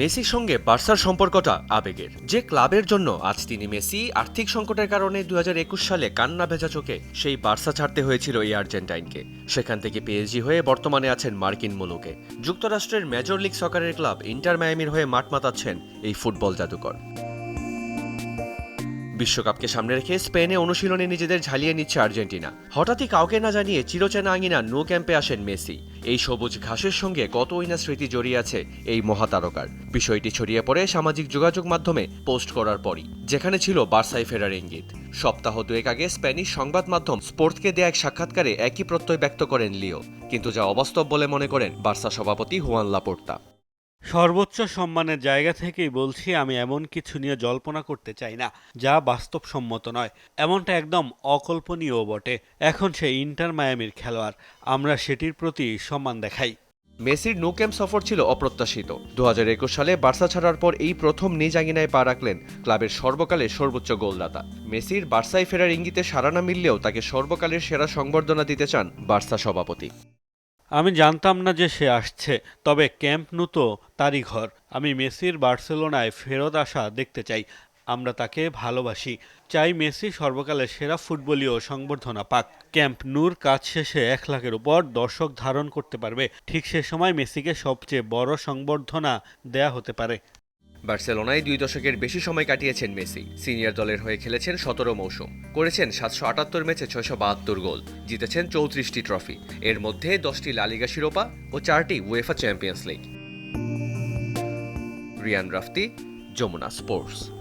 মেসির সঙ্গে বার্সার সম্পর্কটা আবেগের। যে ক্লাবের জন্য আজ তিনি মেসি আর্থিক সংকটের কারণে দুই হাজার একুশ সালে কান্না ভেজা চোখে সেই বার্সা ছাড়তে হয়েছিল এই আর্জেন্টাইনকে। সেখান থেকে পিএসজি হয়ে বর্তমানে আছেন মার্কিন মুলুকে। যুক্তরাষ্ট্রের মেজর লিগ সকারের ক্লাব ইন্টার মায়ামির হয়ে মাঠ মাতাচ্ছেন এই ফুটবল জাদুকর। বিশ্বকাপকে সামনে রেখে স্পেনে অনুশীলনে নিজেদের ঝালিয়ে নিচ্ছে আর্জেন্টিনা। হঠাৎই কাউকে না জানিয়ে চিরচেনা আঙিনা নো ক্যাম্পে আসেন মেসি। এই সবুজ ঘাসের সঙ্গে কতই না স্মৃতি জড়িয়ে আছে এই মহাতারকার। বিষয়টি ছড়িয়ে পড়ে সামাজিক যোগাযোগ মাধ্যমে পোস্ট করার পরই, যেখানে ছিল বার্সায় ফেরার ইঙ্গিত। সপ্তাহ দুয়েক আগে স্প্যানিশ সংবাদ মাধ্যম স্পোর্টসকে দেয়া এক সাক্ষাৎকারে একই প্রত্যয় ব্যক্ত করেন লিও, কিন্তু যা অবাস্তব বলে মনে করেন বার্সা সভাপতি হুয়ান লাপোর্তা। সর্বোচ্চ সম্মানের জায়গা থেকেই বলছি, আমি এমন কিছু নিয়ে জল্পনা করতে চাই না, যা বাস্তবসম্মত নয়। এমনটা একদম অকল্পনীয় বটে। এখন সে ইন্টার মায়ামির খেলোয়াড়, আমরা সেটির প্রতি সম্মান দেখাই। মেসির নো ক্যাম্প সফর ছিল অপ্রত্যাশিত। দু হাজার একুশ সালে বার্সা ছাড়ার পর এই প্রথম নিজ আঙিনায় পা রাখলেন ক্লাবের সর্বকালের সর্বোচ্চ গোলদাতা। মেসির বার্সায় ফেরার ইঙ্গিতে সাড়া না মিললেও তাকে সর্বকালের সেরা সংবর্ধনা দিতে চান বার্সা সভাপতি। আমি জানতাম না যে সে আসছে, তবে ক্যাম্প নুতো তারই ঘর। আমি মেসির বার্সেলোনায় ফেরত আসা দেখতে চাই। আমরা তাকে ভালোবাসি। চাই মেসি সর্বকালের সেরা ফুটবলীয় সংবর্ধনা পাক। ক্যাম্প নূর কাজ শেষে এক লাখের উপর দর্শক ধারণ করতে পারবে। ঠিক সে সময় মেসিকে সবচেয়ে বড় সংবর্ধনা দেয়া হতে পারে। বার্সেলোনায় দুই দশকের বেশি সময় কাটিয়েছেন মেসি। সিনিয়র দলের হয়ে খেলেছেন সতেরো মৌসুম। করেছেন সাতশো আটাত্তর ম্যাচে ছয়শো বাহাত্তর গোল। জিতেছেন চৌত্রিশটি ট্রফি। এর মধ্যে দশটি লালিগা শিরোপা ও চারটি UEFA champions league. Riyan Rafti, Jamuna sports.